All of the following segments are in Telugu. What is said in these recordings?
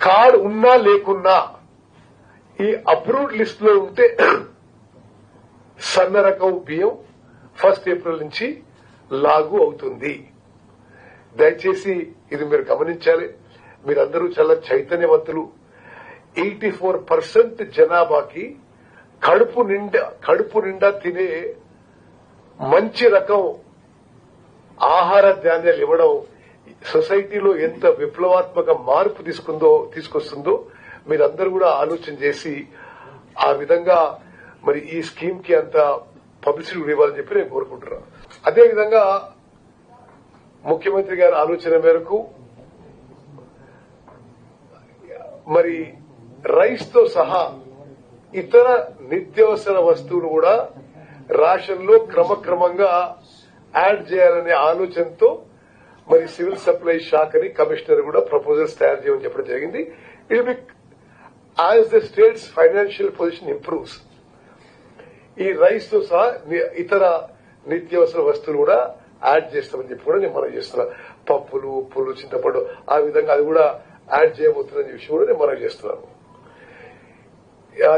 కార్డ్ ఉన్నా లేకున్నా ఈ అప్రూవ్డ్ లిస్ట్లో ఉంటే సన్న రకం బియ్యం ఫస్ట్ ఏప్రిల్ నుంచి లాగు అవుతుంది. దయచేసి ఇది మీరు గమనించాలి. మీరందరూ చాలా చైతన్యవంతులు. ఎయిటీ ఫోర్ పర్సెంట్ జనాభాకి కడుపు నిండా కడుపు నిండా తినే మంచి రకం ఆహార ధాన్యాలు ఇవ్వడం సొసైటీలో ఎంత విప్లవాత్మక మార్పు తీసుకుందో తీసుకొస్తుందో మీరందరూ కూడా ఆలోచన చేసి ఆ విధంగా మరి ఈ స్కీమ్కి అంత పబ్లిసిటీ కూడా ఇవ్వాలని చెప్పి నేను కోరుకుంటున్నాను అదేవిధంగా ముఖ్యమంత్రి గారి ఆలోచన మేరకు మరి రైస్తో సహా ఇతర నిత్యావసర వస్తువులు కూడా రేషన్లో క్రమక్రమంగా యాడ్ చేయాలనే ఆలోచనతో మరి సివిల్ సప్లై శాఖని కమిషనర్ కూడా ప్రపోజల్స్ తయారు చేయమని చెప్పడం జరిగింది. It be as the state's financial position improves ఈ రైస్తో సహా ఇతర నిత్యావసర వస్తువులు కూడా యాడ్ చేస్తామని చెప్పి కూడా నేను మనం చేస్తున్నా. పప్పులు ఉప్పులు చింతపండు ఆ విధంగా అది కూడా యాడ్ చేయబోతున్న విషయం కూడా నేను మనం చేస్తున్నాను.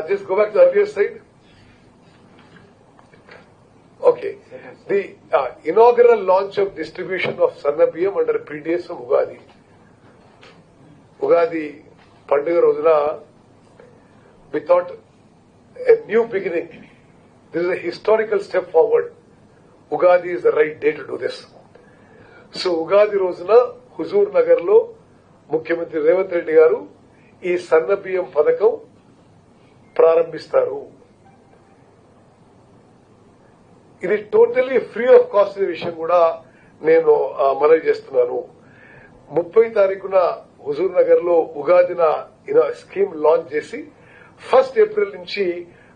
Just go back to earlier side okay the inaugural launch of distribution of సన్న బియ్యం అండర్ పీడిఎస్ ఉగాది ఉగాది పండుగ రోజున without a new beginning. This is a historical step forward. Ugadi is the right day to do this. So Ugadi రోజున హుజూర్ నగర్లో ముఖ్యమంత్రి రేవంత్ రెడ్డి గారు ఈ సన్న బియ్యం పథకం ప్రారంభిస్తారు ఇది టోటలీ ఫ్రీ ఆఫ్ కాస్ట్ అనే విషయం కూడా నేను మనవి చేస్తున్నాను. ముప్పై తారీఖున హుజూర్ నగర్లో ఉగాదిన స్కీమ్ లాంచ్ చేసి ఫస్ట్ ఏప్రిల్ నుంచి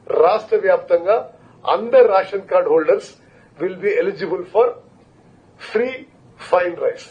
రాష్ట్ర వ్యాప్తంగా అందరు ration card holders will be eligible for free fine rice